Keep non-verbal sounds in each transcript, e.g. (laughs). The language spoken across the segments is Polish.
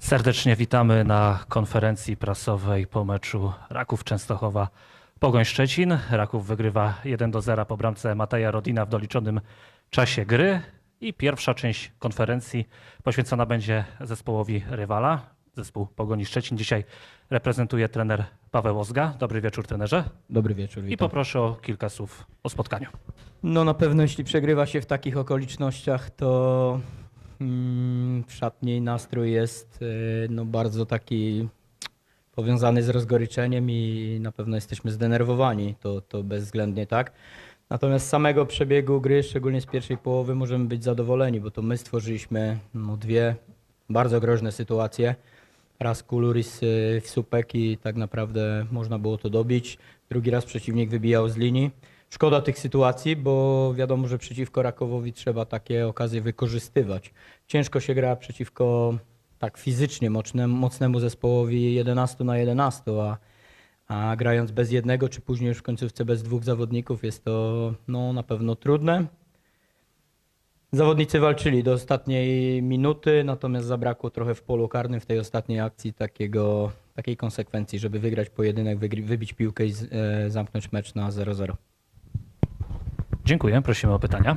Serdecznie witamy na konferencji prasowej po meczu Raków Częstochowa Pogoń Szczecin. Raków wygrywa 1 do 0 po bramce Mateja Rodina w doliczonym czasie gry. I pierwsza część konferencji poświęcona będzie zespołowi rywala. Zespół Pogoni Szczecin dzisiaj reprezentuje trener Paweł Ozga. Dobry wieczór trenerze. Dobry wieczór. I Witam. poproszę o kilka słów o spotkaniu. No na pewno jeśli przegrywa się w takich okolicznościach, to w szatni nastrój jest y, no, bardzo taki powiązany z rozgoryczeniem i na pewno jesteśmy zdenerwowani, to, to bezwzględnie tak. Natomiast z samego przebiegu gry, szczególnie z pierwszej połowy, możemy być zadowoleni, bo to my stworzyliśmy no, dwie bardzo groźne sytuacje. Raz Kuluris y, w supek i tak naprawdę można było to dobić. Drugi raz przeciwnik wybijał z linii. Szkoda tych sytuacji, bo wiadomo, że przeciwko Rakowowi trzeba takie okazje wykorzystywać. Ciężko się gra przeciwko tak fizycznie mocnemu, mocnemu zespołowi 11 na 11, a, a grając bez jednego, czy później już w końcówce bez dwóch zawodników jest to no, na pewno trudne. Zawodnicy walczyli do ostatniej minuty, natomiast zabrakło trochę w polu karnym w tej ostatniej akcji takiego, takiej konsekwencji, żeby wygrać pojedynek, wybić piłkę i e, zamknąć mecz na 0-0. Dziękuję. Prosimy o pytania.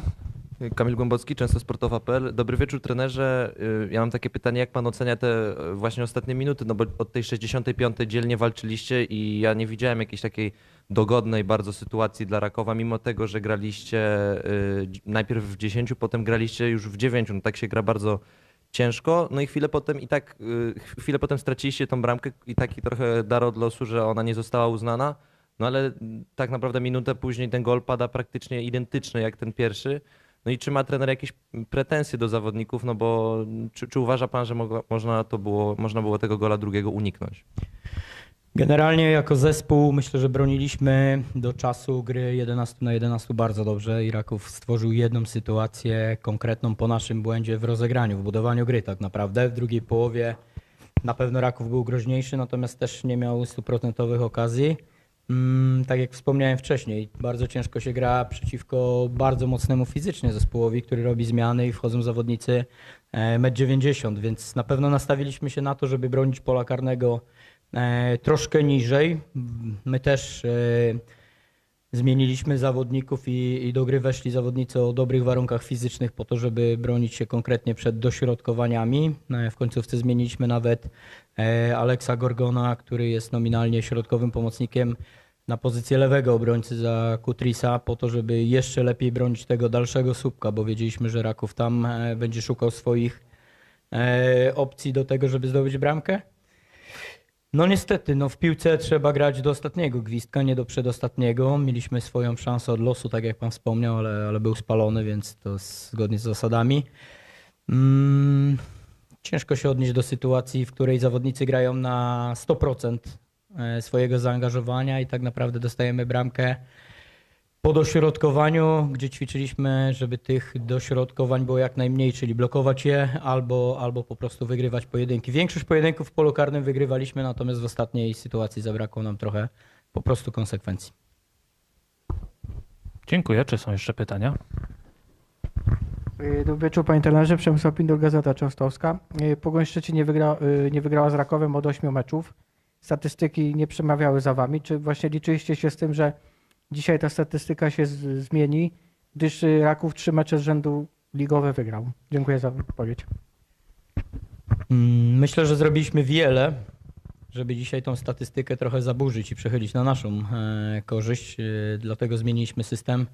Kamil Głębocki, często sportowa.pl. Dobry wieczór trenerze. Y, Ja mam takie pytanie, jak pan ocenia te y, właśnie ostatnie minuty, no bo od tej 65 dzielnie walczyliście i ja nie widziałem jakiejś takiej dogodnej bardzo sytuacji dla Rakowa, mimo tego, że graliście y, najpierw w 10, potem graliście już w 9. No tak się gra bardzo ciężko. No i chwilę potem i tak, chwilę potem straciliście tą bramkę i taki trochę dar od losu, że ona nie została uznana. No ale mm, tak naprawdę minutę później ten gol pada praktycznie identyczny jak ten pierwszy. No i czy ma trener jakieś pretensje do zawodników, no bo czy, czy uważa pan, że mogła, można, to było, można było tego gola drugiego uniknąć? Generalnie jako zespół myślę, że broniliśmy do czasu gry 11 na 11 bardzo dobrze. Iraków stworzył jedną sytuację konkretną po naszym błędzie w rozegraniu, w budowaniu gry tak naprawdę. W drugiej połowie na pewno Raków był groźniejszy, natomiast też nie miał stuprocentowych okazji. Mm, tak jak wspomniałem wcześniej, bardzo ciężko się gra przeciwko bardzo mocnemu fizycznie zespołowi, który robi zmiany i wchodzą zawodnicy e, 1,90 m, więc na pewno nastawiliśmy się na to, żeby bronić pola karnego e, troszkę niżej. My też e, zmieniliśmy zawodników i, i do gry weszli zawodnicy o dobrych warunkach fizycznych po to, żeby bronić się konkretnie przed dośrodkowaniami. E, W końcówce zmieniliśmy nawet e, Aleksa Gorgona, który jest nominalnie środkowym pomocnikiem na pozycję lewego obrońcy za Kutrisa po to, żeby jeszcze lepiej bronić tego dalszego słupka, bo wiedzieliśmy, że Raków tam e, będzie szukał swoich e, opcji do tego, żeby zdobyć bramkę. No niestety, no w piłce trzeba grać do ostatniego gwizdka, nie do przedostatniego. Mieliśmy swoją szansę od losu, tak jak pan wspomniał, ale, ale był spalony, więc to zgodnie z zasadami. Mm, ciężko się odnieść do sytuacji, w której zawodnicy grają na 100% e, swojego zaangażowania i tak naprawdę dostajemy bramkę po dośrodkowaniu, gdzie ćwiczyliśmy, żeby tych dośrodkowań było jak najmniej, czyli blokować je albo, albo po prostu wygrywać pojedynki. Większość pojedynków w polu karnym wygrywaliśmy, natomiast w ostatniej sytuacji zabrakło nam trochę po prostu konsekwencji. Dziękuję. Czy są jeszcze pytania? Y, Dobry wieczór panie trenerze, Przemysław Pindor, Gazeta Częstochowska. Y, Pogoń Szczecin nie, wygra, y, nie wygrała z Rakowem od 8 meczów. Statystyki nie przemawiały za wami. Czy właśnie liczyliście się z tym, że dzisiaj ta statystyka się z, zmieni, gdyż y, Raków trzy mecze z rzędu ligowe wygrał? Dziękuję za odpowiedź. Mm, Myślę, że zrobiliśmy wiele, żeby dzisiaj tą statystykę trochę zaburzyć i przechylić na naszą e, korzyść. E, Dlatego zmieniliśmy system.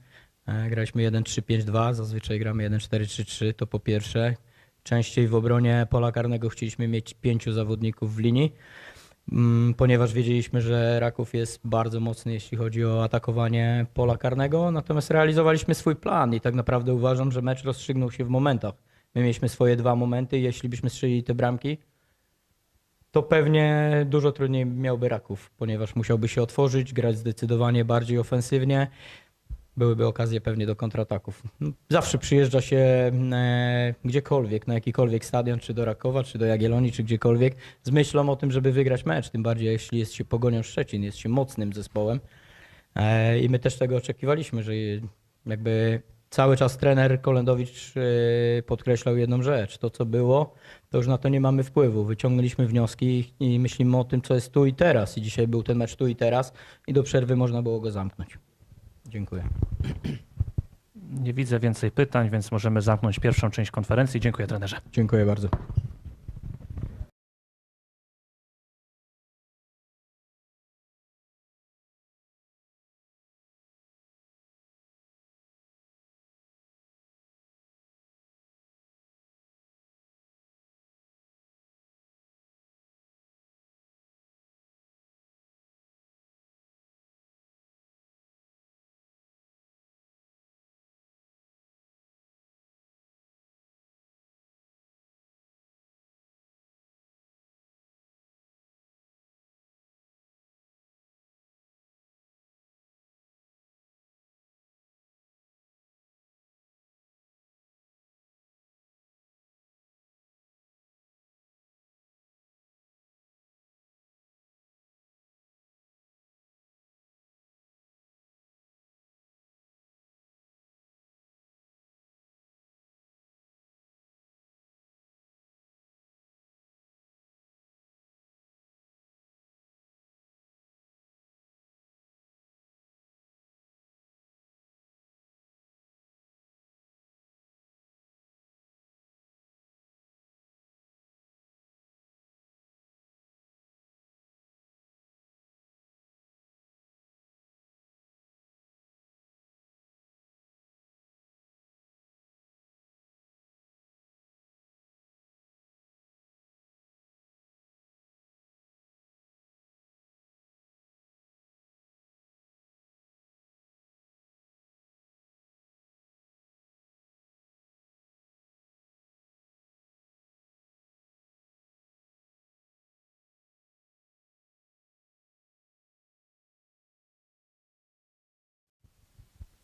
E, Graliśmy 1-3-5-2, zazwyczaj gramy 1-4-3-3, to po pierwsze. Częściej w obronie pola karnego chcieliśmy mieć pięciu zawodników w linii, ponieważ wiedzieliśmy, że Raków jest bardzo mocny, jeśli chodzi o atakowanie pola karnego. Natomiast realizowaliśmy swój plan i tak naprawdę uważam, że mecz rozstrzygnął się w momentach. My mieliśmy swoje dwa momenty, jeśli byśmy strzelili te bramki, to pewnie dużo trudniej miałby Raków, ponieważ musiałby się otworzyć, grać zdecydowanie bardziej ofensywnie. Byłyby okazje pewnie do kontrataków. No, Zawsze przyjeżdża się e, gdziekolwiek, na jakikolwiek stadion, czy do Rakowa, czy do Jagiellonii, czy gdziekolwiek, z myślą o tym, żeby wygrać mecz. Tym bardziej, jeśli jest się Pogonią Szczecin, jest się mocnym zespołem. E, I my też tego oczekiwaliśmy, że jakby cały czas trener Kolendowicz yy, podkreślał jedną rzecz. To, co było, to już na to nie mamy wpływu. Wyciągnęliśmy wnioski i myślimy o tym, co jest tu i teraz. I dzisiaj był ten mecz tu i teraz i do przerwy można było go zamknąć. Dziękuję. Nie widzę więcej pytań, więc możemy zamknąć pierwszą część konferencji. Dziękuję trenerze. Dziękuję bardzo.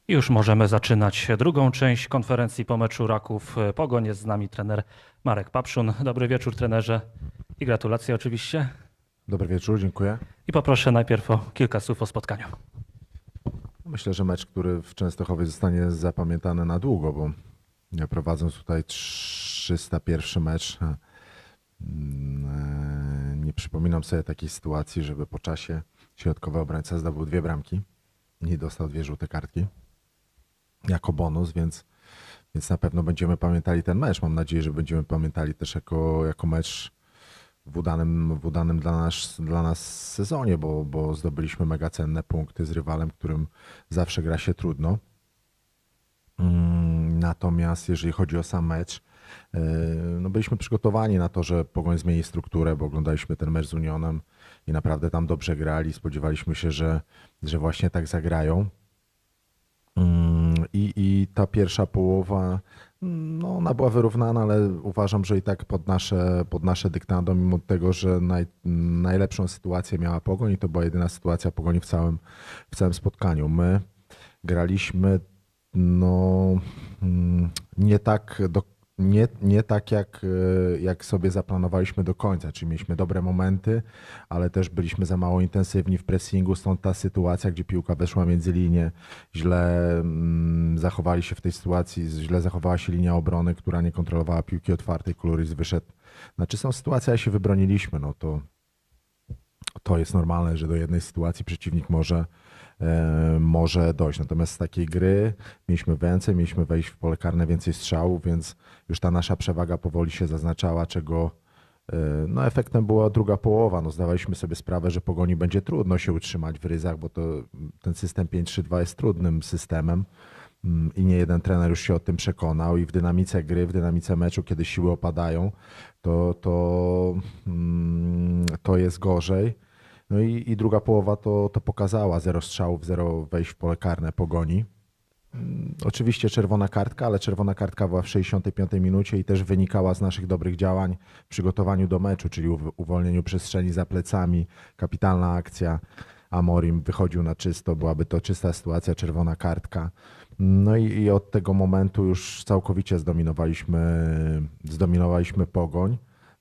Już możemy zaczynać drugą część konferencji po meczu Raków Pogoń. Jest z nami trener Marek Papszun. Dobry wieczór trenerze i gratulacje oczywiście. Dobry wieczór, dziękuję. I poproszę najpierw o kilka słów o spotkaniu. Myślę, że mecz, który w Częstochowie zostanie zapamiętany na długo, bo ja prowadząc tutaj 301 mecz, mm, nie przypominam sobie takiej sytuacji, żeby po czasie środkowy obrońca zdobył dwie bramki i dostał dwie żółte kartki jako bonus, więc, więc na pewno będziemy pamiętali ten mecz. Mam nadzieję, że będziemy pamiętali też jako, jako mecz w udanym, w udanym dla, nas, dla nas sezonie, bo, bo zdobyliśmy mega cenne punkty z rywalem, którym zawsze gra się trudno. Mm, Natomiast jeżeli chodzi o sam mecz, yy, no byliśmy przygotowani na to, że Pogoń zmieni strukturę, bo oglądaliśmy ten mecz z Unionem i naprawdę tam dobrze grali. Spodziewaliśmy się, że, że właśnie tak zagrają. I, I ta pierwsza połowa, no ona była wyrównana, ale uważam, że i tak pod nasze, pod nasze dyktando, mimo tego, że naj, najlepszą sytuację miała Pogoń i to była jedyna sytuacja Pogoni w całym, w całym spotkaniu. My graliśmy no, mm, nie tak do, nie, nie tak jak, e, jak sobie zaplanowaliśmy do końca, czyli mieliśmy dobre momenty, ale też byliśmy za mało intensywni w pressingu, stąd ta sytuacja, gdzie piłka weszła między linie, źle mm, zachowali się w tej sytuacji, źle zachowała się linia obrony, która nie kontrolowała piłki otwartej, Kluris wyszedł. Na czystą sytuację, a się wybroniliśmy, no to to jest normalne, że do jednej sytuacji przeciwnik może, może dojść. Natomiast z takiej gry mieliśmy więcej, mieliśmy wejść w pole karne więcej strzałów, więc już ta nasza przewaga powoli się zaznaczała, czego e, no efektem była druga połowa. No zdawaliśmy sobie sprawę, że Pogoni będzie trudno się utrzymać w ryzach, bo to ten system 5-3-2 jest trudnym systemem. Mm, I nie jeden trener już się o tym przekonał, i w dynamice gry, w dynamice meczu, kiedy siły opadają, to, to, mm, to jest gorzej. No i, i druga połowa to, to pokazała. Zero strzałów, zero wejść w pole karne pogoni. Mm, Oczywiście czerwona kartka, ale czerwona kartka była w 65 minucie i też wynikała z naszych dobrych działań w przygotowaniu do meczu, czyli uw- uwolnieniu przestrzeni za plecami, kapitalna akcja. Amorim wychodził na czysto, byłaby to czysta sytuacja, czerwona kartka. No i, i od tego momentu już całkowicie zdominowaliśmy, zdominowaliśmy pogoń.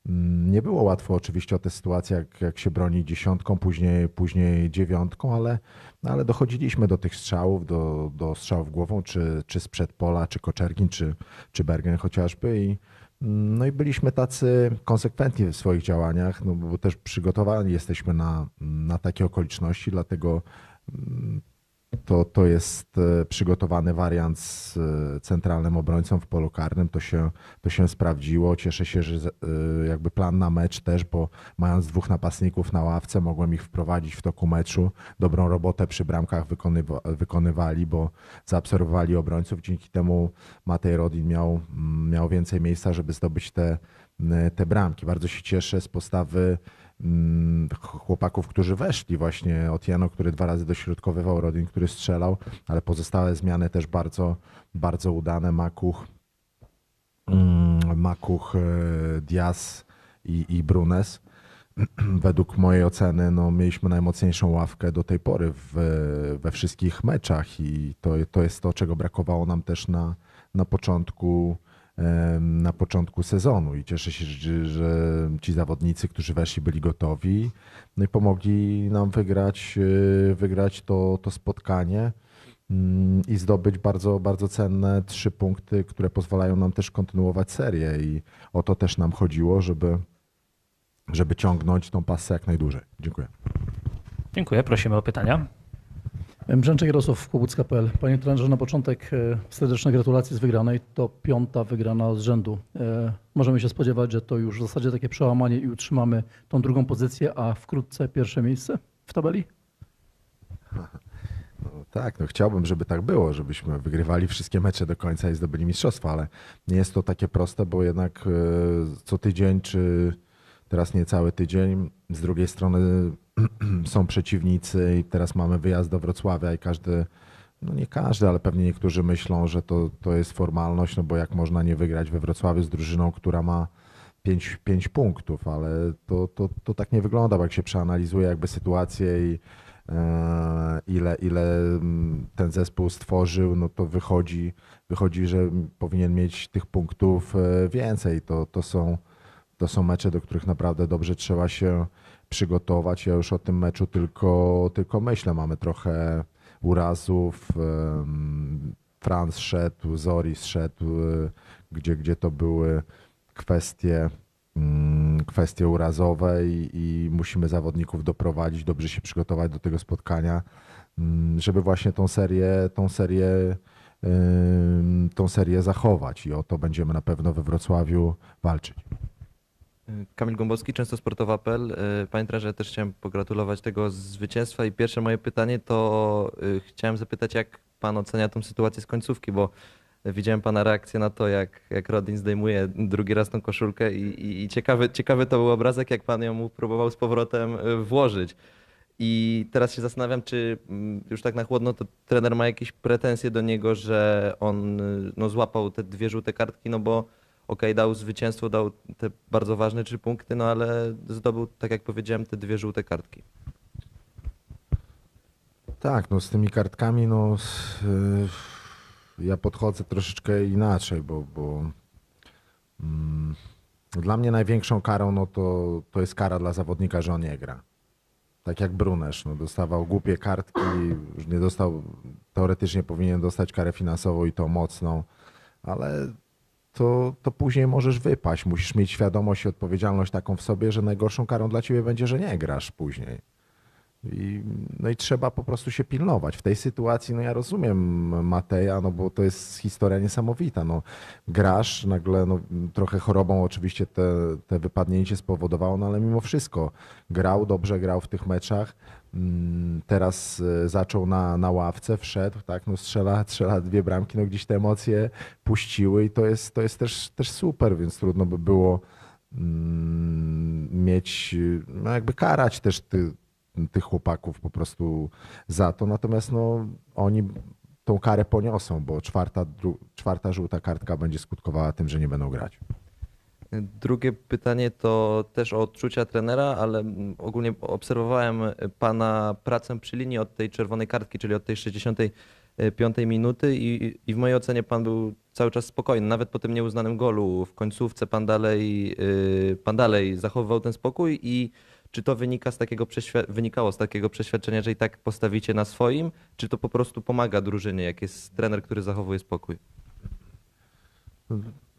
Mm, Nie było łatwo oczywiście o tę sytuację, jak, jak się broni dziesiątką, później, później dziewiątką, ale, no ale dochodziliśmy do tych strzałów, do, do strzałów głową, czy, czy z przedpola, czy Koczergin, czy, czy Bergen chociażby i mm, no i byliśmy tacy konsekwentni w swoich działaniach, no bo też przygotowani jesteśmy na, na takie okoliczności, dlatego mm, to, to jest e, przygotowany wariant z e, centralnym obrońcą w polu karnym. To się, to się sprawdziło. Cieszę się, że e, jakby plan na mecz też, bo mając dwóch napastników na ławce, mogłem ich wprowadzić w toku meczu. Dobrą robotę przy bramkach wykonywa, wykonywali, bo zaabsorbowali obrońców. Dzięki temu Matej Rodin miał, mm, miał więcej miejsca, żeby zdobyć te, te bramki. Bardzo się cieszę z postawy chłopaków, którzy weszli właśnie od Jano, który dwa razy dośrodkowywał, Rodin, który strzelał, ale pozostałe zmiany też bardzo, bardzo udane. Makuch, mm, Makuch, e, Diaz i, i Brunes. (clears throat) Według mojej oceny no, mieliśmy najmocniejszą ławkę do tej pory w, we wszystkich meczach i to, to jest to, czego brakowało nam też na, na początku na początku sezonu i cieszę się, że, ci zawodnicy, którzy weszli, byli gotowi no i pomogli nam wygrać, e, wygrać to, to spotkanie mm, i zdobyć bardzo, bardzo cenne trzy punkty, które pozwalają nam też kontynuować serię i o to też nam chodziło, żeby, żeby ciągnąć tą pasę jak najdłużej. Dziękuję. Dziękuję, prosimy o pytania. Brzęczek Jarosław, Kłobucka.pl. Panie trenerze, na początek e, serdeczne gratulacje z wygranej. To piąta wygrana z rzędu. E, Możemy się spodziewać, że to już w zasadzie takie przełamanie i utrzymamy tą drugą pozycję, a wkrótce pierwsze miejsce w tabeli? (laughs) No, tak, no chciałbym, żeby tak było, żebyśmy wygrywali wszystkie mecze do końca i zdobyli mistrzostwo, ale nie jest to takie proste, bo jednak e, co tydzień, czy teraz nie cały tydzień, z drugiej strony (clears throat) są przeciwnicy i teraz mamy wyjazd do Wrocławia i każdy, no nie każdy, ale pewnie niektórzy myślą, że to, to jest formalność, no bo jak można nie wygrać we Wrocławiu z drużyną, która ma 5, pięć punktów, ale to, to, to tak nie wygląda, bo jak się przeanalizuje jakby sytuację i e, ile, ile mm, ten zespół stworzył, no to wychodzi, wychodzi, że powinien mieć tych punktów e, więcej. To, to, są, to są mecze, do których naprawdę dobrze trzeba się przygotować. Ja już o tym meczu tylko, tylko myślę. Mamy trochę urazów. Franz szedł, Zori szedł, e, gdzie, gdzie to były kwestie, mm, kwestie urazowe i, i musimy zawodników doprowadzić, dobrze się przygotować do tego spotkania, mm, żeby właśnie tą serię, tą serię, tą serię zachować i o to będziemy na pewno we Wrocławiu walczyć. Kamil Gąbowski, często sportowa.pl. E, Panie trenerze, też chciałem pogratulować tego zwycięstwa i pierwsze moje pytanie to e, chciałem zapytać, jak pan ocenia tą sytuację z końcówki, bo widziałem pana reakcję na to, jak, jak Rodin zdejmuje drugi raz tą koszulkę i, i, i ciekawy, ciekawy to był obrazek, jak pan ją próbował z powrotem e, włożyć. I teraz się zastanawiam, czy mm, już tak na chłodno, to trener ma jakieś pretensje do niego, że on y, no, złapał te dwie żółte kartki, no bo okej, dał zwycięstwo, dał te bardzo ważne trzy punkty, no ale zdobył, tak jak powiedziałem, te dwie żółte kartki. Tak, no z tymi kartkami, no y, ja podchodzę troszeczkę inaczej, bo, bo mm, dla mnie największą karą no to, to jest kara dla zawodnika, że on nie gra. Tak jak Brunesz, no dostawał głupie kartki, już nie dostał, teoretycznie powinien dostać karę finansową i to mocną, ale to, to później możesz wypaść. Musisz mieć świadomość i odpowiedzialność taką w sobie, że najgorszą karą dla ciebie będzie, że nie grasz później. I, no i trzeba po prostu się pilnować. W tej sytuacji, no ja rozumiem Mateja, no bo to jest historia niesamowita. No, grasz, nagle no, trochę chorobą oczywiście te, te wypadnięcie spowodowało, no ale mimo wszystko grał, dobrze grał w tych meczach. Mm, Teraz e, zaczął na, na ławce, wszedł, tak, no strzela, (laughs) strzela dwie bramki, no gdzieś te emocje puściły i to jest, to jest też, też super, więc trudno by było mm, mieć, no jakby karać też ty, tych chłopaków po prostu za to. Natomiast no, oni tą karę poniosą, bo czwarta, dru, czwarta żółta kartka będzie skutkowała tym, że nie będą grać. Drugie pytanie to też o odczucia trenera, ale ogólnie obserwowałem pana pracę przy linii od tej czerwonej kartki, czyli od tej piątej minuty i, i w mojej ocenie pan był cały czas spokojny. Nawet po tym nieuznanym golu w końcówce pan dalej, y, pan dalej zachowywał ten spokój i czy to wynika z takiego wynikało z takiego przeświadczenia, że i tak postawicie na swoim, czy to po prostu pomaga drużynie, jak jest trener, który zachowuje spokój?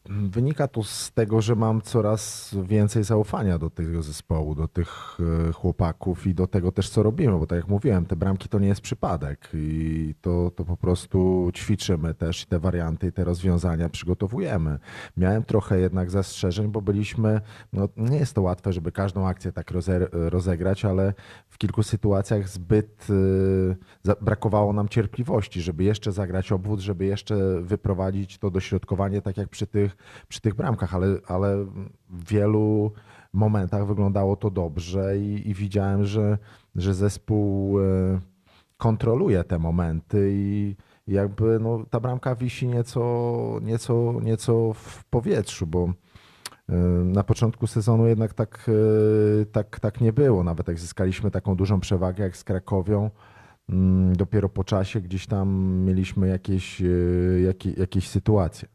Wynika to z tego, że mam coraz więcej zaufania do tego zespołu, do tych e, chłopaków i do tego też, co robimy, bo tak jak mówiłem, te bramki to nie jest przypadek i to, to po prostu ćwiczymy też i te warianty i te rozwiązania przygotowujemy. Miałem trochę jednak zastrzeżeń, bo byliśmy, no nie jest to łatwe, żeby każdą akcję tak roze, rozegrać, ale w kilku sytuacjach zbyt e, brakowało nam cierpliwości, żeby jeszcze zagrać obwód, żeby jeszcze wyprowadzić to dośrodkowanie, tak jak przy tych, przy tych bramkach, ale, ale w wielu momentach wyglądało to dobrze i, i widziałem, że, że zespół e, kontroluje te momenty i jakby no, ta bramka wisi nieco, nieco, nieco w powietrzu, bo e, na początku sezonu jednak tak, e, tak, tak nie było. Nawet jak zyskaliśmy taką dużą przewagę jak z Krakowią, mm, dopiero po czasie gdzieś tam mieliśmy jakieś, e, jakie, jakieś sytuacje.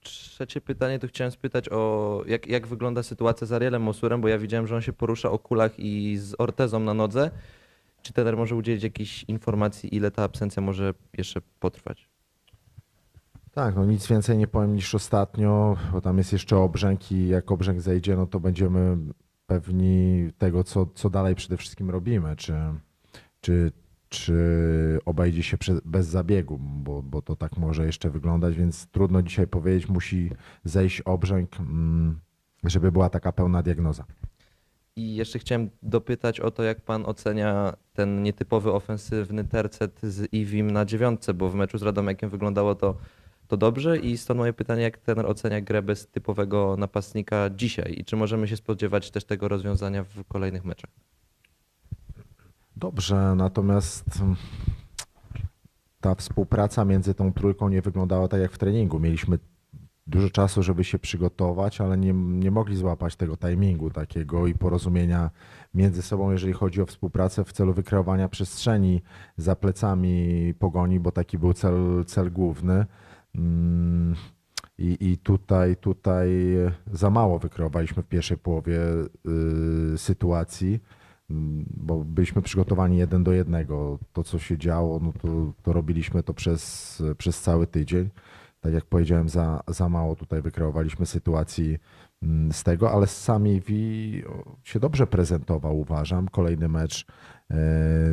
Trzecie pytanie to chciałem spytać o jak, jak wygląda sytuacja z Arielem Mosurem, bo ja widziałem, że on się porusza o kulach i z ortezą na nodze. Czy trener może udzielić jakichś informacji, ile ta absencja może jeszcze potrwać? Tak, no nic więcej nie powiem niż ostatnio, bo tam jest jeszcze obrzęk i jak obrzęk zejdzie, no to będziemy pewni tego, co, co dalej przede wszystkim robimy, czy, czy, czy obejdzie się bez zabiegu, bo, bo to tak może jeszcze wyglądać, więc trudno dzisiaj powiedzieć, musi zejść obrzęk, mm, żeby była taka pełna diagnoza. I jeszcze chciałem dopytać o to, jak pan ocenia ten nietypowy ofensywny tercet z Iwim na dziewiątce, bo w meczu z Radomiakiem wyglądało to, to dobrze i stąd moje pytanie, jak trener ocenia grę bez typowego napastnika dzisiaj i czy możemy się spodziewać też tego rozwiązania w kolejnych meczach? Dobrze, natomiast mm, ta współpraca między tą trójką nie wyglądała tak jak w treningu. Mieliśmy dużo czasu, żeby się przygotować, ale nie, nie mogli złapać tego timingu takiego i porozumienia między sobą, jeżeli chodzi o współpracę w celu wykreowania przestrzeni za plecami pogoni, bo taki był cel, cel główny. Mm, I, I tutaj, tutaj za mało wykreowaliśmy w pierwszej połowie y, sytuacji bo byliśmy przygotowani jeden do jednego. To, co się działo, no to, to robiliśmy to przez, przez cały tydzień. Tak jak powiedziałem, za, za mało tutaj wykreowaliśmy sytuacji mm, z tego, ale sami Wi się dobrze prezentował, uważam. Kolejny mecz e,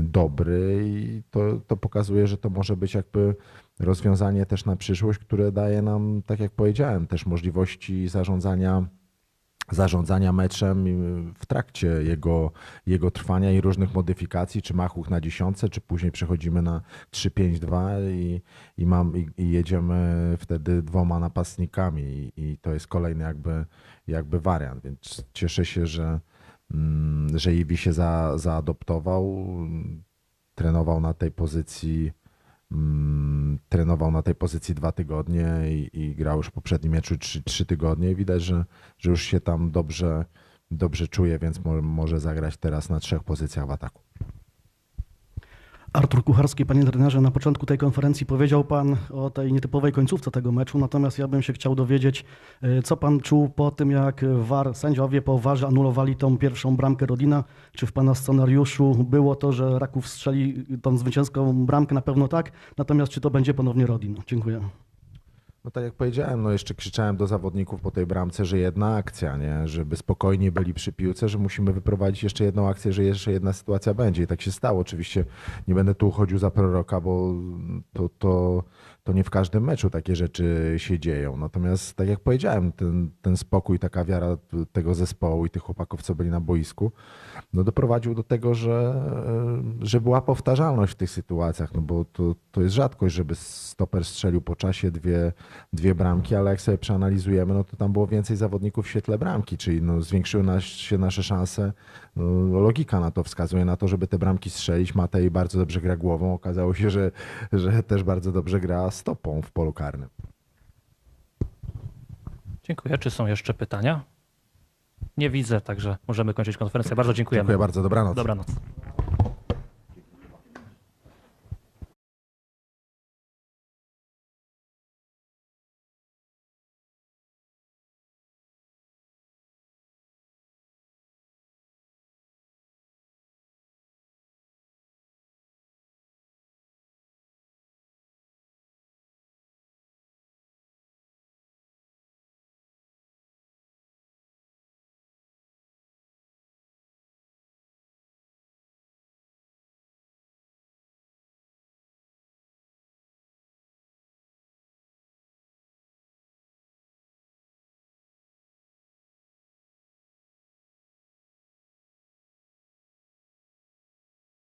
dobry i to, to pokazuje, że to może być jakby rozwiązanie też na przyszłość, które daje nam, tak jak powiedziałem, też możliwości zarządzania zarządzania meczem w trakcie jego, jego trwania i różnych modyfikacji, czy machów na dziesiątce, czy później przechodzimy na 3-5-2 i, i, mam, i, i jedziemy wtedy dwoma napastnikami i, i to jest kolejny jakby, jakby wariant, więc cieszę się, że, mm, że Iwi się za, zaadoptował, trenował na tej pozycji trenował na tej pozycji dwa tygodnie i, i grał już w poprzednim meczu trzy, trzy tygodnie i widać, że, że już się tam dobrze, dobrze czuje, więc mo, może zagrać teraz na trzech pozycjach w ataku. Artur Kucharski, panie trenerze, na początku tej konferencji powiedział pan o tej nietypowej końcówce tego meczu, natomiast ja bym się chciał dowiedzieć, y, co pan czuł po tym, jak VAR, sędziowie po VARze anulowali tą pierwszą bramkę Rodina. Czy w pana scenariuszu było to, że Raków strzeli tą zwycięską bramkę? Na pewno tak, natomiast czy to będzie ponownie Rodin? Dziękuję. No tak jak powiedziałem, no jeszcze krzyczałem do zawodników po tej bramce, że jedna akcja, nie? żeby spokojnie byli przy piłce, że musimy wyprowadzić jeszcze jedną akcję, że jeszcze jedna sytuacja będzie. I tak się stało. Oczywiście nie będę tu uchodził za proroka, bo to, to, to nie w każdym meczu takie rzeczy się dzieją. Natomiast tak jak powiedziałem, ten, ten spokój, taka wiara tego zespołu i tych chłopaków, co byli na boisku, no doprowadził do tego, że, że była powtarzalność w tych sytuacjach, no bo to, to jest rzadkość, żeby stoper strzelił po czasie dwie, dwie bramki, ale jak sobie przeanalizujemy, no to tam było więcej zawodników w świetle bramki, czyli no zwiększyły nas, się nasze szanse. No, logika na to wskazuje na to, żeby te bramki strzelić. Matej bardzo dobrze gra głową, okazało się, że, że też bardzo dobrze gra stopą w polu karnym. Dziękuję. Czy są jeszcze pytania? Nie widzę, także możemy kończyć konferencję. Bardzo dziękujemy. Dziękuję bardzo, dobranoc. Dobranoc.